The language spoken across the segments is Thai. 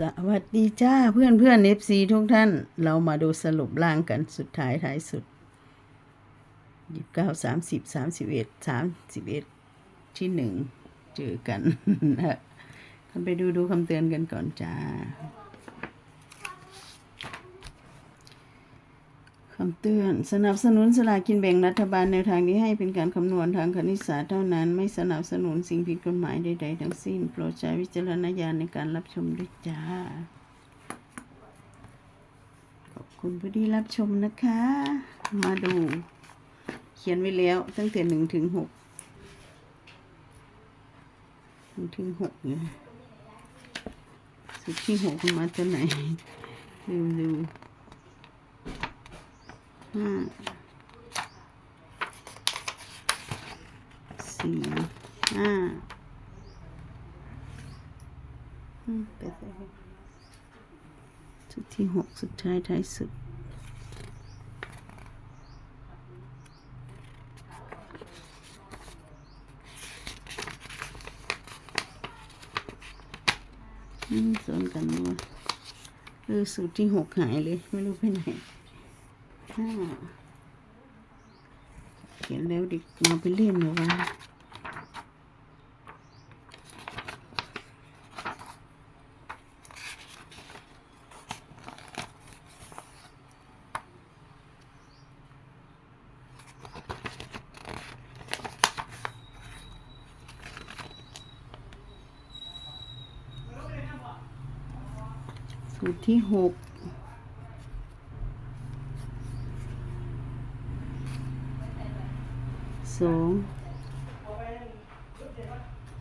สวัสดีจ้าเพื่อนเพื่อนเอฟซีทุกท่าน เรามาดูสรุปร่างกันสุดท้ายท้ายสุดยี่สิบเก้าสามสิบสามสิบเอ็ดสามสิบเอ็ดที่หนึ่งเจอกันนะกันไปดูดูคำเตือนกันก่อนจ้า คำเตือนสนับสนุนสลากกินแบ่งรัฐบาลแนวทางนี้ให้เป็นการคำนวณทางคณิตศาสตร์เท่านั้น ไม่สนับสนุนสิ่งผิดกฎหมายใดๆทั้งสิ้น โปรดใช้วิจารณญาณในการรับชมด้วยจ้า ขอบคุณผู้ที่รับชมนะคะ มาดู เขียนไว้แล้วตั้งแต่หนึ่งถึงหกหนึ่งถึงหกเนี่ยสุดที่หกมาตัวไหนดูดู ห้าสี่ห้าไปใส่หกสุดที่หกสุดท้ายท้ายสุดอืมสวนกันนัวเออสูตรที่หกหายเลย ไม่รู้ไปไหน ห้าเขียนแล้วเดิมาไปเล่นหรือว่าสูตรที่หกส อง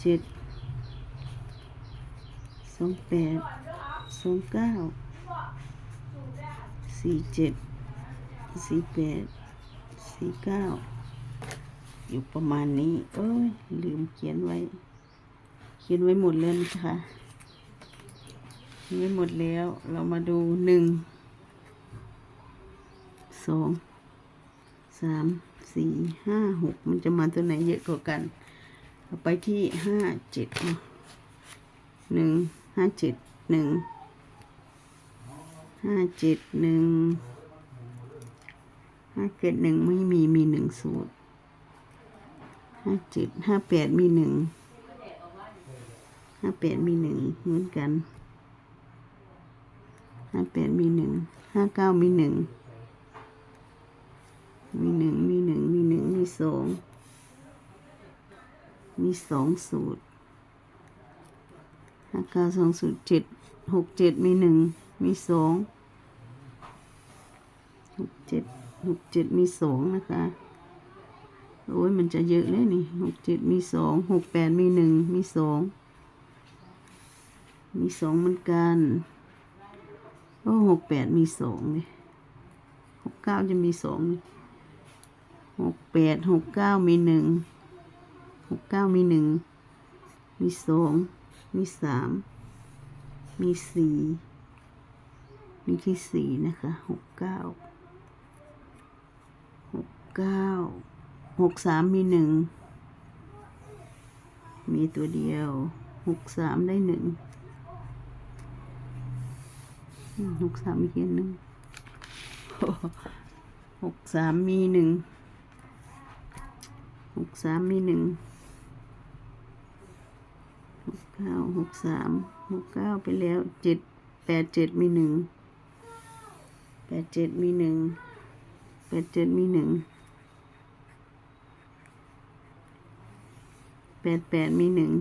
เจ็ดสองแปดสองเก้าสี่เจ็ดสี่แปดสี่เก้าอยู่ประมาณนี้เอ้ย ลืมเขียนไว้ เขียนไว้หมดเลยนะคะไม่หมดแล้วเรามาดูหนึ่งสองสาม สี่ห้าหกมันจะมาตัวไหนเยอะกว่ากันเอาไปที่ห้าเจ็ดหนึ่งห้าเจ็ดหนึ่งห้าเจ็ดหนึ่งห้าเจ็ดหนึ่งไม่มีมีหนึ่งสูตรห้าเจ็ดห้าแปดมีหนึ่งห้าแปดมีหนึ่งเหมือนกันห้าแปดมีหนึ่งห้าเก้ามีหนึ่ง มีหนึ่งมีหนึ่งมีหนึ่งมีสองมีสองสูตรห้าเก้าสองสูตรเจ็ดหกเจ็ดมีหนึ่งมีสองหกเจ็ดหกเจ็ดมีสองนะคะโอ้ยมันจะเยอะเลยนี่หกเจ็ดมีสองหกแปดมีหนึ่งมีสองมีสองเหมือนกันโอ้หกแปดมีสองเลยหกเก้าจะมีสองนี่ หกแปดหกเก้ามีหนึ่งหกเก้ามีหนึ่งมีสองมีสามมีสี่มีที่สี่นะคะหกเก้าหกเก้าหกสามมีหนึ่งมีตัวเดียวหกสามได้หนึ่งหกสามมีเขียนหนึ่งหกสามมีหนึ่ง หกสามมีหนึ่งหกเก้าหกสามหกเก้าไปแล้วเจ็ดแปดเจ็ดมีหนึ่งแปดเจ็ดมีหนึ่งแปดเจ็ดมีหนึ่งแปดแปดมีหนึ่ง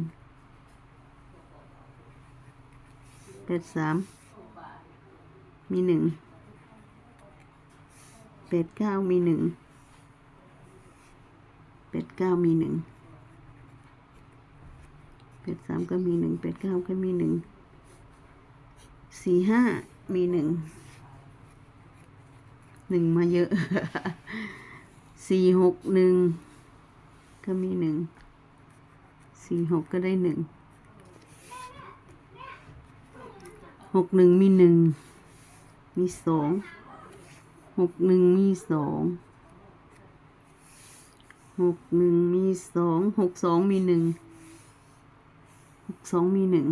แปดสามมีหนึ่งแปดเก้ามีหนึ่ง แปดเก้ามีหนึ่งแปดสามก็มีหนึ่งแปดเก้าก็มีหนึ่งสี่ห้ามีหนึ่งหนึ่งมาเยอะสี่หกหนึ่งก็มีหนึ่งสี่หกก็ได้หนึ่งหกหนึ่งมีหนึ่งมีสองหกหนึ่งมีสอง หกหนึ่งมีสองหกสองมีหนึ่งหกสองมีหนึ่ง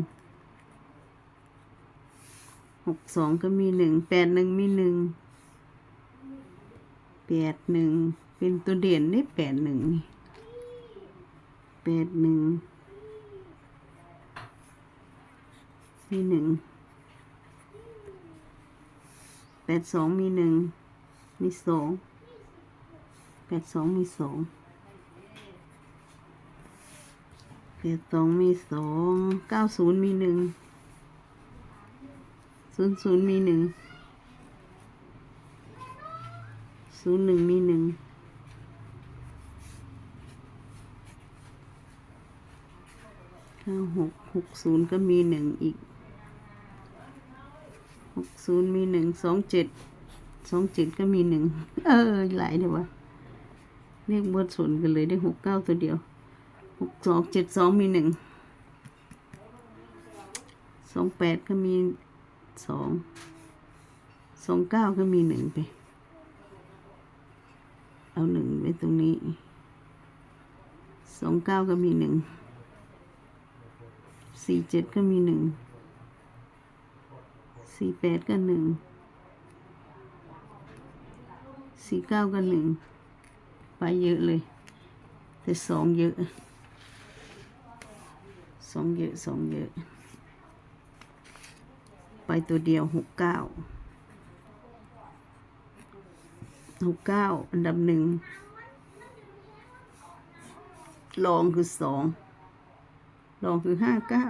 หกสองก็มีหนึ่งแปดหนึ่งมีหนึ่งแปดหนึ่งเป็นตัวเด่นได้แปดหนึ่งนี่แปดหนึ่งมีหนึ่งแปดสองมีหนึ่งมีสองแปดสองมีสอง แปดสองมีสองเก้าศูนย์มีหนึ่งศูนย์ศูนย์มีหนึ่งศูนย์หนึ่งมีหนึ่งเก้าหกหกศูนย์ก็มีหนึ่งอีกหกศูนย์มีหนึ่งสองเจ็ดสองเจ็ดก็มีหนึ่งเออหลายเดี๋ยววะเรียกบทสนย์กันเลยได้หกเก้าตัวเดียว หกสองเจ็ดสองมีหนึ่งสองแปดก็มีสองสองเก้าก็มีหนึ่งไป เอาหนึ่งไว้ตรงนี้สองเก้าก็มีหนึ่งสี่เจ็ดก็มีหนึ่งสี่แปดก็หนึ่งสี่เก้าก็หนึ่งไปเยอะเลย แต่สองเยอะ สองเยอะสองเยอะ ไปตัวเดียวหกเก้าหกเก้าอันดับหนึ่งรองคือสองรองคือห้าเก้า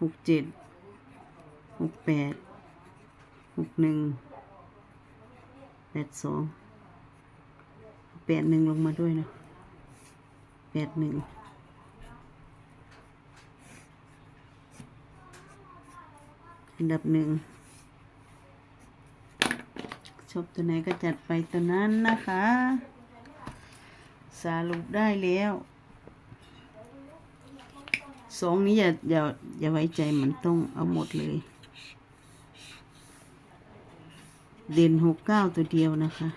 หกเจ็ดหกแปดหกหนึ่งแปดสองแปดหนึ่งลงมาด้วยนะแปดหนึ่ง อันดับหนึ่งชอบตัวไหนก็จัดไปตัวนั้นนะคะสรุปได้แล้วสองนี้อย่าอย่าอย่าไว้ใจมันต้องเอาหมดเลย เด่นหกเก้าตัวเดียวนะคะ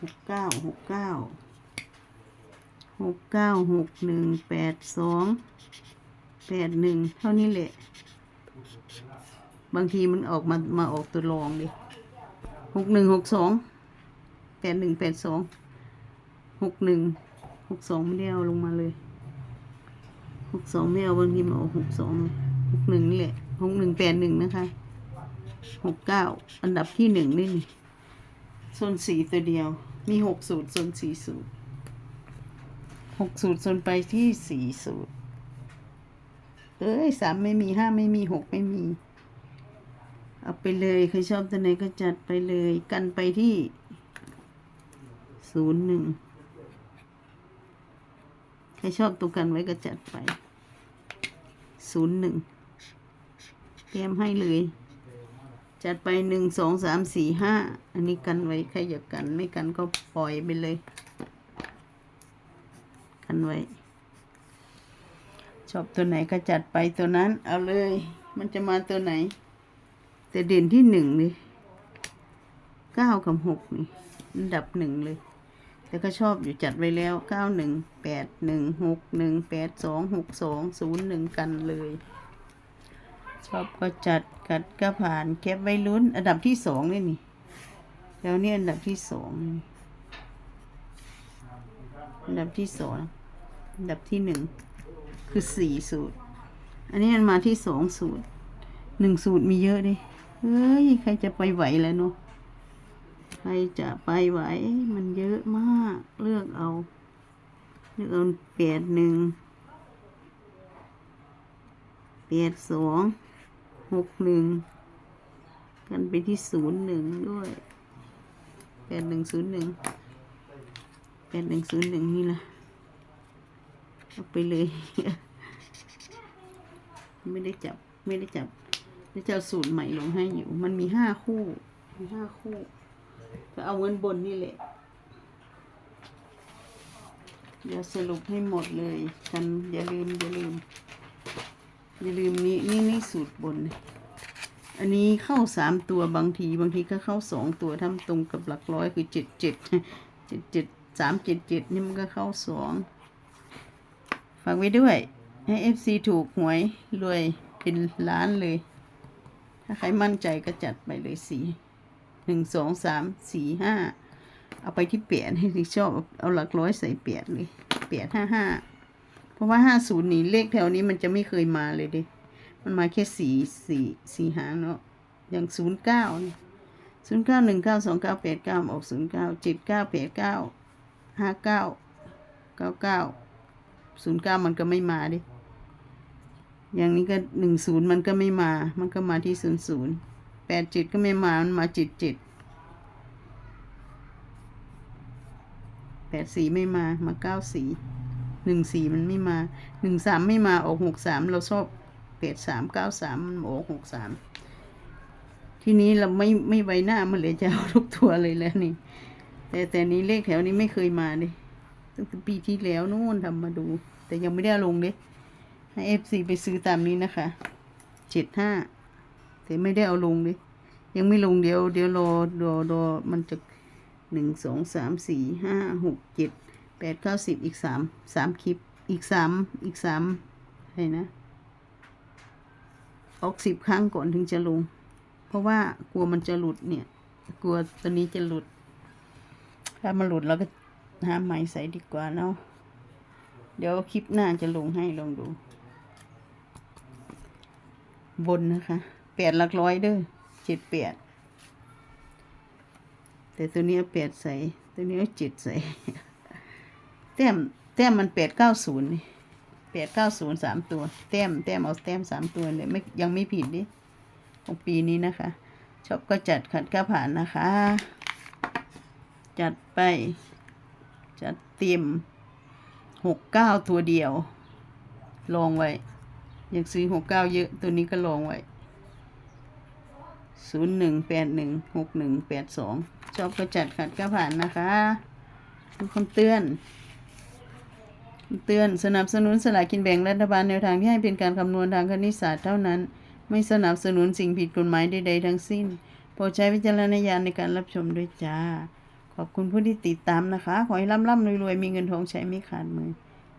หกเก้าหกเก้าหกเก้าหกหนึ่งแปดสองแปดหนึ่งเท่านี้แหละ บางทีมันออกมามาออกตัวรองดิหกหนึ่งหกสองแปดหนึ่งแปดสองหกหนึ่งหกสองไม่ได้เอาลงมาเลยหกสองไม่เอาบางทีมาออกหกสองหกหนึ่งนี่แหละหกหนึ่งแปดหนึ่งนะคะหกเก้าอันดับที่หนึ่งนี่นี่โซนสีตัวเดียว มีหกสูตรโซนสีสูตรหกสูตรโซนไปที่สี่สูตรเอ้ยสามไม่มีห้าไม่มีหกไม่มี เอาไปเลยใครชอบตัวไหนก็จัดไปเลยกันไปที่ศูนย์หนึ่งใครชอบตัวกันไว้ก็จัดไปศูนย์หนึ่งเตรียมให้เลย จัดไปหนึ่งสองสามสี่ห้าอันนี้กันไว้ใครอยากกันไม่กันก็ปล่อยไปเลย กันไว้ ชอบตัวไหนก็จัดไปตัวนั้น เอาเลย มันจะมาตัวไหน แต่เด่นที่หนึ่งเลยเก้ากับหกนี่อันดับหนึ่งเลย แต่ก็ชอบอยู่จัดไว้แล้วเก้าหนึ่งแปดหนึ่งหกหนึ่งแปดสองหกสองศูนย์หนึ่งกันเลย ชอบก็จัดกัดก็ผ่านแคปไว้ลุ้น อันดับที่สองเลยนี่ แล้วเนี่ยอันดับที่สองอันดับที่สองอันดับที่หนึ่งคือสี่สูตร อันนี้มันมาที่สองสูตรหนึ่งสูตรมีเยอะดิ เฮ้ย ใครจะไปไหวแล้วเนาะใครจะไปไหว มันเยอะมาก เลือกเอา เลือกเอาแปดหนึ่งแปดสองหกหนึ่งกันไปที่ศูนย์หนึ่งด้วยแปดหนึ่งศูนย์หนึ่งแปดหนึ่งศูนย์หนึ่งนี่นะเอาไปเลย ไม่ได้จับ ไม่ได้จับ จะจะเอาสูตรใหม่ลงให้อยู่ มันมีห้าคู่ มีห้าคู่ก็เอาเงินบนนี่แหละ เดี๋ยวสรุปให้หมดเลยกันอย่าลืมอย่าลืม อย่าลืมนี่นี่นี่สูตรบน อันนี้เข้าสามตัวบางทีบางทีก็เข้าสองตัวทำตรงกับหลักร้อยคือเจ็ดเจ็ดเจ็ดเจ็ดสามเจ็ดเจ็ดนี่มันก็เข้าสองฝากไว้ด้วย ให้เอฟซีถูกหวยรวยเป็นล้านเลย ถ้าใครมั่นใจก็จัดไปเลยสีหนึ่งสองสามสี่ห้าเอาไปที่เปลี่ยนให้ที่ชอบเอาหลักร้อยใส่เปลี่ยนเลย เปลี่ยนห้าห้าเพราะว่าห้าศูนย์นี่เลขแถวนี้มันจะไม่เคยมาเลยดิมันมาแค่สี่สี่สี่หางเนาะอย่างศูนย์เก้าศูนย์เก้าหนึ่งเก้าสองเก้าแปดเก้าออกศูนย์เก้าเจ็ดเก้าแปดเก้าห้าเก้าเก้าเก้าศูนย์เก้ามันก็ไม่มาดิ อย่างนี้ก็หนึ่งศูนย์มันก็ไม่มา มันก็มาที่ศูนย์ศูนย์แปดเจ็ดก็ไม่มา มันมาเจ็ดเจ็ดแปดสี่ไม่มา มาเก้าสี่หนึ่งสี่มันไม่มาหนึ่งสามไม่มาออกหกสามเราชอบแปดสามเก้าสามมันออกหกสามทีนี้เราไม่ไม่ไว้หน้ามันเลยจะเอาทุกตัวเลยแล้วนี่ แต่แต่นี้เลขแถวนี้ไม่เคยมาเลยตั้งแต่ปีที่แล้วนู่นทำมาดู แต่ยังไม่ได้ลงเลย ให้เอฟซีไปซื้อตามนี้นะคะเจ็ดห้าแต่ไม่ได้เอาลงเลยยังไม่ลงเดี๋ยวเดี๋ยวรอรอรอมันจะหนึ่งสองสามสี่ห้าหกเจ็ดแปดเก้าสิบอีกสามสามคลิปอีกสามอีกสามอะไรนะออกสิบครั้งก่อนถึงจะลง เพราะว่ากลัวมันจะหลุดเนี่ย กลัวตัวนี้จะหลุด ถ้ามันหลุดเราก็หาใหม่ใส่ดีกว่าเนาะเดี๋ยวคลิปหน้าจะลงให้ลองดู บนนะคะแปดหลักร้อยเด้อเจ็ดแปดแต่ตัวนี้เอาแปดใส่ตัวนี้เอาเจ็ดใส่แต้มแต้มมันแปดเก้าศูนย์แปดเก้าศูนย์สามตัวแต้มแต้มเอาแต้มสามตัวเลยไม่ยังไม่ผิดดิของปีนี้นะคะ ชอบก็จัดขัดก็ผ่านนะคะ จัดไป จัดเตรียมหกเก้าตัวเดียว ลองไว้ อยากซื้อหกเก้าเยอะ ตัวนี้ก็ลองไว้ศูนย์หนึ่งแปดหนึ่งหกหนึ่งแปดสองชอบก็จัดขัดก็ผ่านนะคะมีคำเตือน เตือนสนับสนุนสลากกินแบ่งรัฐบาลแนวทางที่ให้เป็นการคำนวณทางคณิตศาสตร์เท่านั้น ไม่สนับสนุนสิ่งผิดกฎหมายใดๆทั้งสิ้นโปรดใช้วิจารณญาณในการรับชมด้วยจ้า ขอบคุณผู้ที่ติดตามนะคะ ขอให้ร่ำๆรวยๆ มีเงินทองใช้ไม่ขาดมือ